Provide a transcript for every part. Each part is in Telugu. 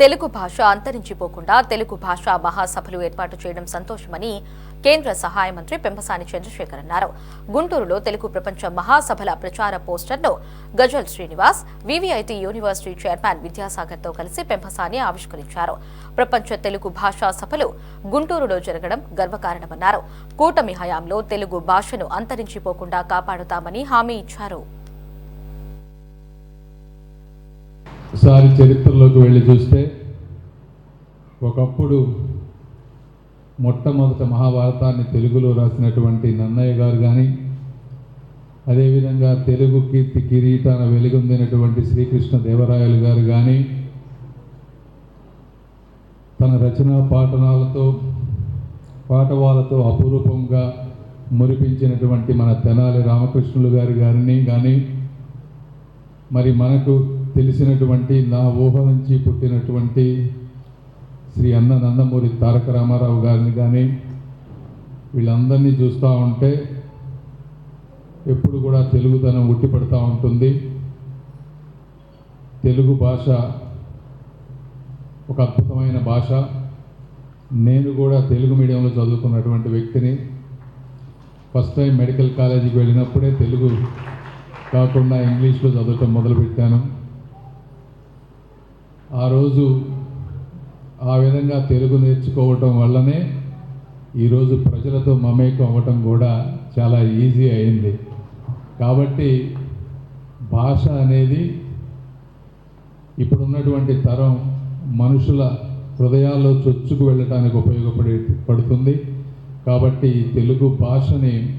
తెలుగు భాష అంతరించిపోకుండా తెలుగు భాష మహాసభలు ఏర్పాటు చేయడం సంతోషమని కేంద్ర సహాయ మంత్రి పెంపసాని చంద్రశేఖర్ అన్నారు. గుంటూరులో తెలుగు ప్రపంచ మహాసభల ప్రచార పోస్టర్ను Ghazal Srinivas VVIT university chairman విద్యాసాగర్తో కలిసి పెంపసాని ఆవిష్కరించారు. ప్రపంచ తెలుగు భాషా సభలు గుంటూరులో జరగడం గర్వకారణమన్నారు. కూటమి హయాంలో తెలుగు భాషను అంతరించిపోకుండా కాపాడుతామని హామీ ఇచ్చారు. ఒకసారి చరిత్రలోకి వెళ్ళి చూస్తే ఒకప్పుడు మొట్టమొదట మహాభారతాన్ని తెలుగులో రాసినటువంటి నన్నయ్య గారు కానీ అదేవిధంగా తెలుగు కీర్తి కిరీటాన వెలుగొందినటువంటి శ్రీకృష్ణ దేవరాయలు గారు కానీ తన రచనా పాఠనాలతో పాఠవాలతో అపురూపంగా మురిపించినటువంటి మన తెనాలి రామకృష్ణులు గారి గారిని కానీ మరి మనకు తెలిసినటువంటి నా ఊహ నుంచి పుట్టినటువంటి శ్రీ అన్న నందమూరి తారక రామారావు గారిని కానీ వీళ్ళందరినీ చూస్తూ ఉంటే ఎప్పుడు కూడా తెలుగుతనం ఉట్టిపడుతూ ఉంటుంది. తెలుగు భాష ఒక అద్భుతమైన భాష. నేను కూడా తెలుగు మీడియంలో చదువుకున్నటువంటి వ్యక్తిని. ఫస్ట్ టైం మెడికల్ కాలేజీకి వెళ్ళినప్పుడే తెలుగు కాకుండా ఇంగ్లీష్లో చదవటం మొదలుపెట్టాను. ఆ రోజు ఆ విధంగా తెలుగు నేర్చుకోవటం వల్లనే ఈరోజు ప్రజలతో మమేకం అవ్వటం కూడా చాలా ఈజీ అయింది. కాబట్టి భాష అనేది ఇప్పుడున్నటువంటి తరం మనుషుల హృదయాల్లో చొచ్చుకు వెళ్ళటానికి ఉపయోగపడే పడుతుంది. కాబట్టి తెలుగు భాషని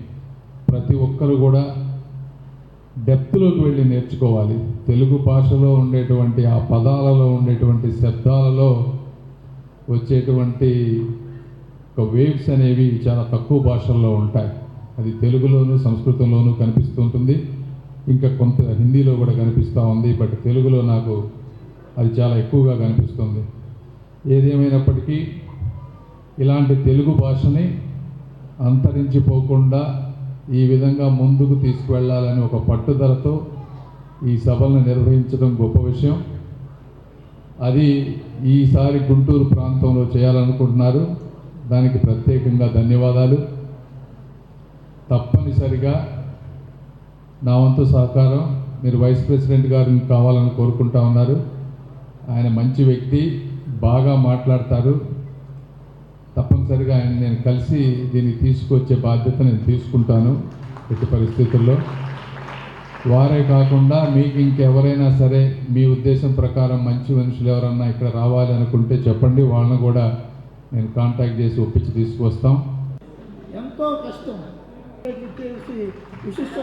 ప్రతి ఒక్కరు కూడా డెప్త్లోకి వెళ్ళి నేర్చుకోవాలి. తెలుగు భాషలో ఉండేటువంటి ఆ పదాలలో ఉండేటువంటి శబ్దాలలో వచ్చేటువంటి ఒక వేవ్స్ అనేవి చాలా తక్కువ భాషల్లో ఉంటాయి. అది తెలుగులోను సంస్కృతంలోనూ కనిపిస్తూ ఉంటుంది ఇంకా కొంత హిందీలో కూడా కనిపిస్తూ ఉంది. బట్ తెలుగులో నాకు అది చాలా ఎక్కువగా కనిపిస్తుంది. ఏదేమైనప్పటికీ ఇలాంటి తెలుగు భాషని అంతరించిపోకుండా ఈ విధంగా ముందుకు తీసుకువెళ్ళాలని ఒక పట్టుదలతో ఈ సభలను నిర్వహించడం గొప్ప విషయం. అది ఈసారి గుంటూరు ప్రాంతంలో చేయాలనుకుంటున్నారు. దానికి ప్రత్యేకంగా ధన్యవాదాలు. తప్పనిసరిగా నా వంతు సహకారం మీరు వైస్ ప్రెసిడెంట్ గారిని కావాలని కోరుకుంటా ఉన్నారు. ఆయన మంచి వ్యక్తి బాగా మాట్లాడతారు. తప్పనిసరిగా ఆయన నేను కలిసి దీన్ని తీసుకొచ్చే బాధ్యత నేను తీసుకుంటాను ఎట్టి పరిస్థితుల్లో. వారే కాకుండా మీకు ఇంకెవరైనా సరే మీ ఉద్దేశం ప్రకారం మంచి మనుషులు ఎవరన్నా ఇక్కడ రావాలి అనుకుంటే చెప్పండి. వాళ్ళని కూడా నేను కాంటాక్ట్ చేసి ఒప్పించి తీసుకొస్తాం. ఎంతో కష్టం. విశిష్ట